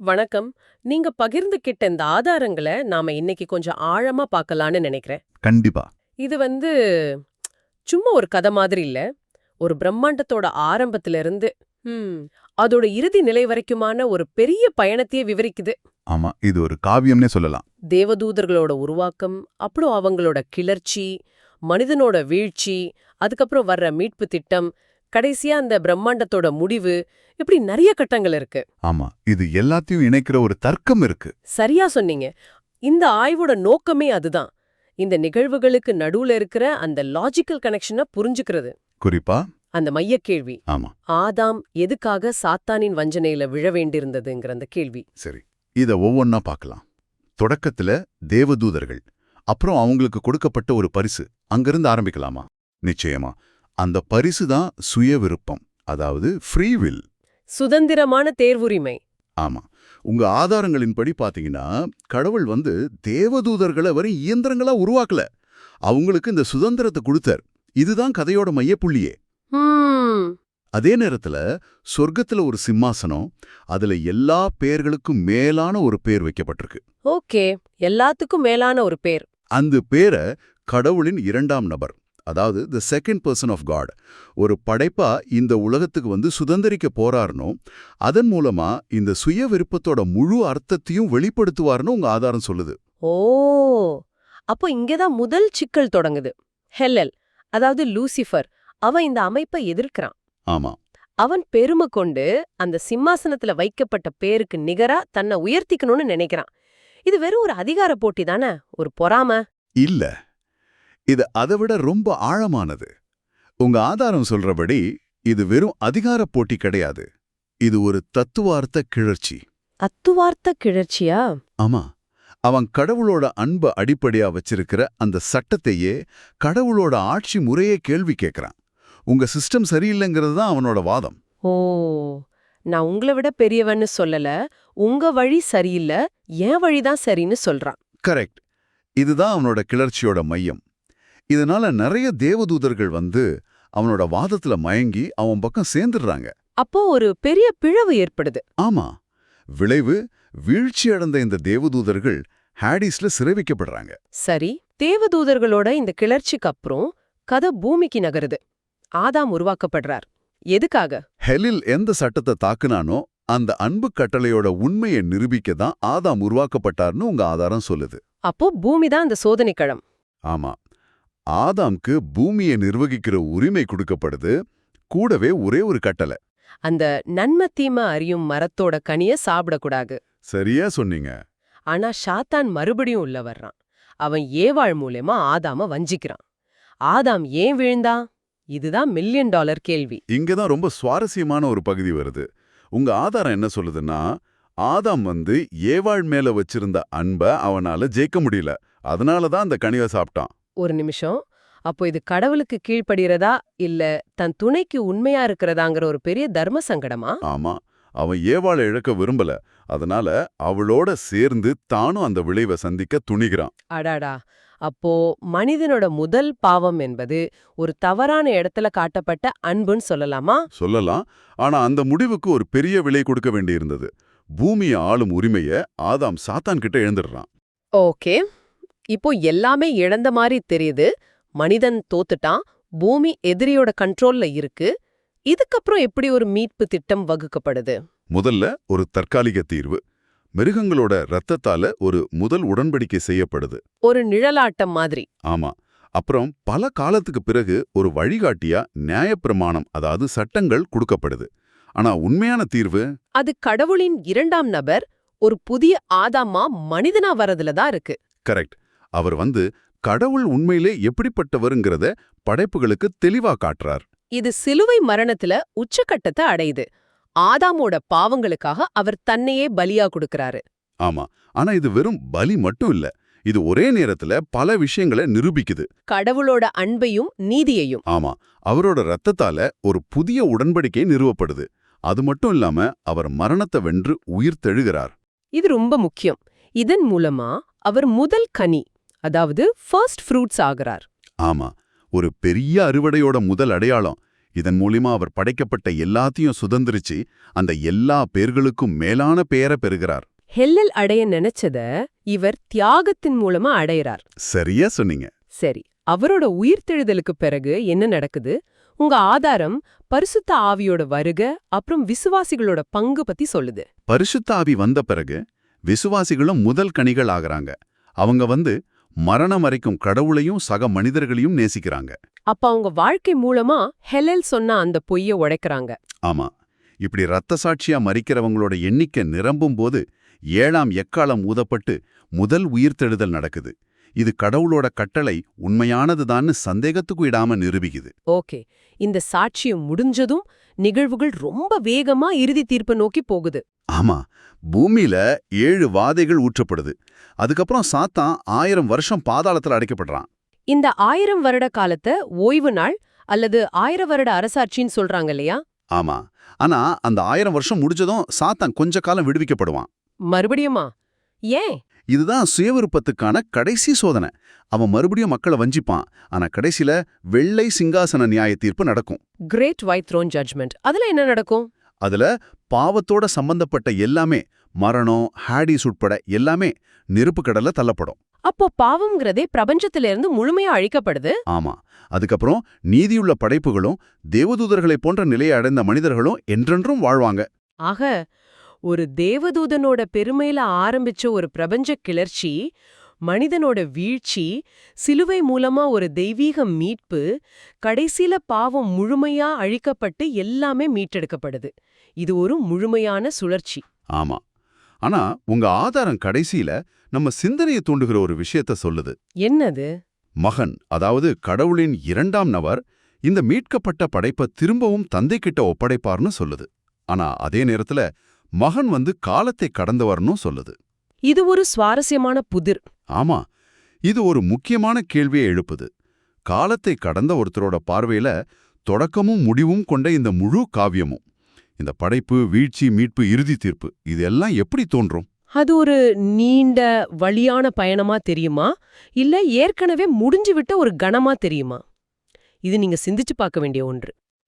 வணக்கம். நீங்க பகிர்ந்துகிட்ட இந்த ஆதாரங்களை நாம இன்னைக்கு கொஞ்சம் ஆழமா பார்க்கலான்னு நினைக்கிறேன். கண்டிப்பா. இது வந்து சும்மா ஒரு கதை மாதிரி இல்ல. ஒரு பிரம்மாண்டத்தோட ஆரம்பத்துல இருந்து ஹம், அதோட இறுதி நிலை வரைக்குமான ஒரு பெரிய பயணத்தையே விவரிக்குது. ஆமா இது ஒரு காவியம்னே சொல்லலாம். தேவதூதர்களோட உருவாக்கம் அப்புறம் அவங்களோட கிளர்ச்சி மனிதனோட வீழ்ச்சி அதுக்கப்புறம் வர்ற மீட்பு திட்டம் கடைசியா அந்த பிரம்மாண்டத்தோட முடிவு இப்படி நிறைய கட்டங்கள் இருக்கு. ஆமா இது எல்லாத்தையும் இணைக்கிற ஒரு தர்க்கம் இருக்கு. சரியா சொன்னீங்க. இந்த ஆய்வோட நோக்கமே அதுதான். இந்த நிகழ்வுகளுக்கு நடுவுல இருக்கிற அந்த லாஜிக்கல் கனெக்ஷனை புரிஞ்சுக்கிறது. குறிப்பா? அந்த மையக் கேள்வி ஆமா. ஆதாம் எதுக்காக சாத்தானின் வஞ்சனையில விழ வேண்டியிருந்ததுங்கிற அந்த கேள்வி. சரி இத ஒவ்வொன்னா பார்க்கலாம் தொடக்கத்துல தேவதூதர்கள் அப்புறம் அவங்களுக்கு கொடுக்கப்பட்ட ஒரு பரிசு அங்கிருந்து ஆரம்பிக்கலாமா? நிச்சயமா. அந்த பரிசு தான் சுய விருப்பம் அதாவது ஃப்ரீ வில் சுதந்திரமான தேர்வுரிமை. ஆமா. உங்க ஆதாரங்களின்படி பாத்தீங்கன்னா கடவுள் வந்து தேவதூதர்களை வரை இயந்திரங்களா உருவாக்கல. அவங்களுக்கு இந்த சுதந்திரத்தை கொடுத்தார். இதுதான் கதையோட மையப்புள்ளியே. அதே நேரத்துல சொர்க்கத்துல ஒரு சிம்மாசனம் அதுல எல்லா பேர்களுக்கும் மேலான ஒரு பேர் வைக்கப்பட்டிருக்கு. ஓகே. எல்லாத்துக்கும் மேலான ஒரு பேர். அந்த பேரை கடவுளின் இரண்டாம் நபர். அதாவது the second person of God ஒரு படைப்பா இந்த உலகத்துக்கு வந்து சுதந்திரிக்க போறாருனோ அதன் மூலமா இந்த சுய விருப்பத்தோட முழு அர்த்தத்தையும் வெளிப்படுத்துவாருன்னு உங்க ஆதாரம் சொல்லுது. ஓ! அப்போ இங்கதான் முதல் சிக்கல் தொடங்குது. ஹெல்லல் அதாவது லூசிஃபர் அவன் இந்த அமைப்பை எதிர்க்கிறான். ஆமா. அவன் பெருமை கொண்டு அந்த சிம்மாசனத்துல வைக்கப்பட்ட பேருக்கு நிகரா தன்னை உயர்த்திக்கணும்னு நினைக்கிறான். இது வெறும் ஒரு அதிகார போட்டி தானே? ஒரு பொறாம? இல்ல. இது அதை விட ரொம்ப ஆழமானது. உங்க ஆதாரம் சொல்றபடி இது வெறும் அதிகார போட்டி கிடையாது. இது ஒரு தத்துவார்த்த கிளர்ச்சி. அத்துவார்த்த கிளர்ச்சியா? ஆமா. அவன் கடவுளோட அன்பை அடிப்படையா வச்சிருக்கிற அந்த சட்டத்தையே கடவுளோட ஆட்சி முறையே கேள்வி கேட்கறான் உங்க சிஸ்டம் சரியில்லைங்கிறது தான் அவனோட வாதம். ஓ நான் உங்களை விட பெரியவன்னு சொல்லல. உங்க வழி சரியில்லை. என் வழிதான் சரின்னு சொல்றான். கரெக்ட். இதுதான் அவனோட கிளர்ச்சியோட மையம். இதனால நிறைய தேவதூதர்கள் வந்து அவனோட வாதத்துல மயங்கி அவன் பக்கம் சேர்ந்துடுறாங்க. அப்போ ஒரு பெரிய பிழவு ஏற்படுது. ஆமா. விளைவு வீழ்ச்சியடைந்த இந்த தேவதூதர்கள் ஹாடிஸ்ல சிறை வைக்கப்படுறாங்க சரி தேவதூதர்களோட இந்த கிளர்ச்சிக்கு அப்புறம் கதை பூமிக்கு நகருது. ஆதாம் உருவாக்கப்படுறார். எதுக்காக? ஹெலில் எந்த சட்டத்தை தாக்குனானோ அந்த அன்பு கட்டளையோட உண்மையை நிரூபிக்க தான் ஆதாம் உருவாக்கப்பட்டார்னு உங்க ஆதாரம் சொல்லுது. அப்போ பூமி தான் அந்த சோதனைக்களம். ஆமா. ஆதாம்க்கு பூமியை நிர்வகிக்கிற உரிமை கொடுக்கப்படுது கூடவே ஒரே ஒரு கட்டளை. அந்த நன்ம தீம அறியும் மரத்தோட கனிய சாப்பிடக்கூடாது. சரியா சொன்னீங்க. ஆனா ஷாத்தான் மறுபடியும் உள்ள வர்றான். அவன் ஏவாள் மூலமா ஆதாம வஞ்சிக்கிறான். ஆதாம் ஏன் விழுந்தான் இதுதான் மில்லியன் டாலர் கேள்வி. இங்கதான் ரொம்ப சுவாரஸ்யமான ஒரு பகுதி வருது. உங்க ஆதாரம் என்ன சொல்லுதுன்னா ஆதாம் வந்து ஏவாள் மேல வச்சிருந்த அன்பை அவனால ஜெயிக்க முடியல. அதனால தான் அந்த கனிவை சாப்பிட்டான். ஒரு நிமிஷம். அப்போ இது கடவுளுக்கு கீழ்ப்படுகிறதா இல்ல தன் துணைக்கு உண்மையா இருக்கிறதாங்கிற ஒரு பெரிய தர்ம சங்கடமா? ஆமா. அவன் ஏவாளை இழக்க விரும்பல. அதனால அவளோட சேர்ந்து தானும் அந்த விளைவை சந்திக்க துணிகிறான். அடாடா. அப்போ மனிதனோட முதல் பாவம் என்பது ஒரு தவறான இடத்துல காட்டப்பட்ட அன்புன்னு சொல்லலாமா? சொல்லலாம். ஆனா அந்த முடிவுக்கு ஒரு பெரிய விலை கொடுக்க வேண்டியிருந்தது. பூமியை ஆளும் உரிமைய ஆதாம் சாத்தான் கிட்ட எழுந்துடுறான் ஓகே. இப்போ எல்லாமே இழந்த மாதிரி தெரியுது. மனிதன் தோத்துட்டான். பூமி எதிரியோட கண்ட்ரோல்ல இருக்கு. இதுக்கப்புறம் எப்படி ஒரு மீட்பு திட்டம் வகுக்கப்படுது? முதல்ல ஒரு தற்காலிக தீர்வு. மிருகங்களோட ரத்தத்தால ஒரு முதல் உடன்படிக்கை செய்யப்படுது. ஒரு நிழலாட்டம் மாதிரி. ஆமா. அப்புறம் பல காலத்துக்கு பிறகு ஒரு வழிகாட்டியா நியாயப்பிரமாணம் அதாவது சட்டங்கள் கொடுக்கப்படுது. ஆனா உண்மையான தீர்வு? அது கடவுளின் இரண்டாம் நபர் ஒரு புதிய ஆதாமா மனிதனா வரதுல தான் இருக்கு. கரெக்ட். அவர் வந்து கடவுள் உண்மையிலே எப்படிப்பட்டவருங்கிறத படைப்புகளுக்கு தெளிவா காட்டுறார். இது சிலுவை மரணத்துல உச்சக்கட்டத்தை அடையுது. ஆதாமோட பாவங்களுக்காக அவர் தன்னையே பலியா கொடுக்கறாரு. ஆமா. ஆனா இது வெறும் பலி மட்டும் இல்ல. இது ஒரே நேரத்துல பல விஷயங்களை நிரூபிக்குது. கடவுளோட அன்பையும் நீதியையும். ஆமா. அவரோட ரத்தத்தால ஒரு புதிய உடன்படிக்கை நிறுவப்படுது. அது மட்டும் இல்லாம அவர் மரணத்தை வென்று உயிர் தெழுகிறார். இது ரொம்ப முக்கியம். இதன் மூலமா அவர் முதல் கனி. அதாவது ஃபர்ஸ்ட் ஃப்ரூட்ஸ் ஆகிறார். ஆமா ஒரு பெரிய அறுவடையோட முதல் அடையாளம் இதன் மூலியமா அவர் படைக்கப்பட்ட எல்லாத்தையும் சுதந்திரிச்சு அந்த எல்லா பேர்களுக்கும் மேலான பெயரை பெறுகிறார். ஹெல்லல் அடைய நினைச்சத இவர் தியாகத்தின் மூலமா அடையறார். சரியா சொன்னீங்க. சரி அவரோட உயிர்த்தெழுதலுக்கு பிறகு என்ன நடக்குது? உங்க ஆதாரம் பரிசுத்த ஆவியோட வருக அப்புறம் விசுவாசிகளோட பங்கு பத்தி சொல்லுது. பரிசுத்த ஆவி வந்த பிறகு விசுவாசிகளும் முதல் கனிகள் ஆகுறாங்க. அவங்க வந்து மரணம் வரைக்கும் கடவுளையும் சக மனிதர்களையும் நேசிக்கிறாங்க. அப்ப அவங்க வாழ்க்கை மூலமா ஹெலல் சொன்ன அந்த பொய்ய உடைக்கறாங்க. ஆமா. இப்படி ரத்த சாட்சியா மறிக்கிறவங்களோட எண்ணிக்கை நிரம்பும் போது ஏழாம் எக்காலம் ஊதப்பட்டு முதல் உயிர்த்தெழுதல் நடக்குது. இது கடவுளோட கட்டளை உண்மையானதுதான்னு சந்தேகத்துக்கு இடாம நிரூபிக்குது. ஓகே. இந்த சாட்சியம் முடிஞ்சதும் நிகழ்வுகள் ரொம்ப வேகமா இறுதி தீர்ப்பு நோக்கி போகுது. ஆமா பூமியில ஏழு வாதைகள் ஊற்றப்படுது. அதுக்கப்புறம் சாத்தான் ஆயிரம் வருஷம் பாதாளத்துல அடைக்கப்படுறான். இந்த ஆயிரம் வருட காலத்தை ஓய்வு நாள் அல்லது ஆயிர வருட அரசாட்சின்னு சொல்றாங்க இல்லையா? ஆமா ஆனா அந்த ஆயிரம் வருஷம் முடிஞ்சதும் சாத்தான் கொஞ்ச காலம் விடுவிக்கப்படுவான். மறுபடியுமா? ஏன்? இதுதான் சுயவிருப்பத்துக்கான கடைசி சோதனை. அவன் மறுபடியும் மக்களை வஞ்சிப்பான். ஆனா கடைசில வெள்ளை சிங்காசன நியாய தீர்ப்பு நடக்கும். கிரேட் ஒயிட் த்ரோன் ஜட்ஜ்மெண்ட் அதுல என்ன நடக்கும்? அதுல பாவத்தோட சம்பந்தப்பட்ட எல்லாமே மரணம் ஹாடிஸ் உட்பட எல்லாமே நெருப்பு கடல்ல தள்ளப்படும். அப்போ பாவம்ங்கிறதே பிரபஞ்சத்திலிருந்து முழுமையா அழிக்கப்படுது? ஆமா. அதுக்கப்புறம் நீதியுள்ள படைப்புகளும் தேவதூதர்களைப் போன்ற நிலையை அடைந்த மனிதர்களும் என்றென்றும் வாழ்வாங்க. ஆக ஒரு தேவதூதனோட பெருமையில ஆரம்பிச்ச ஒரு பிரபஞ்ச கிளர்ச்சி மனிதனோட வீழ்ச்சி சிலுவை மூலமா ஒரு தெய்வீக மீட்பு கடைசில பாவம் முழுமையா அழிக்கப்பட்டு எல்லாமே மீட்டெடுக்கப்படுது. இது ஒரு முழுமையான சுழற்சி. ஆமா. ஆனா உங்க ஆதாரம் கடைசியில நம்ம சிந்தனையை தூண்டுகிற ஒரு விஷயத்த சொல்லுது. என்னது? மகன் அதாவது கடவுளின் இரண்டாம் நபர் இந்த மீட்கப்பட்ட படைப்பை திரும்பவும் தந்தைக்கிட்ட ஒப்படைப்பார்னு சொல்லுது. ஆனா அதே நேரத்துல மகன் வந்து காலத்தை கடந்தவர்னும் சொல்லுது. இது ஒரு சுவாரஸ்யமான புதிர். ஆமா இது ஒரு முக்கியமான கேள்வியை எழுப்புது. காலத்தை கடந்த ஒருத்தரோட பார்வையில தொடக்கமும் முடிவும் கொண்ட இந்த முழு காவியமும். இந்த படைப்பு வீழ்ச்சி மீட்பு இறுதி தீர்ப்பு இதெல்லாம் எப்படி தோன்றும்? அது ஒரு நீண்ட வழியான பயணமா தெரியுமா? இல்ல ஏற்கனவே முடிஞ்சு விட்ட ஒரு கணமா தெரியுமா? இது நீங்க சிந்திச்சு பார்க்க வேண்டிய ஒன்று.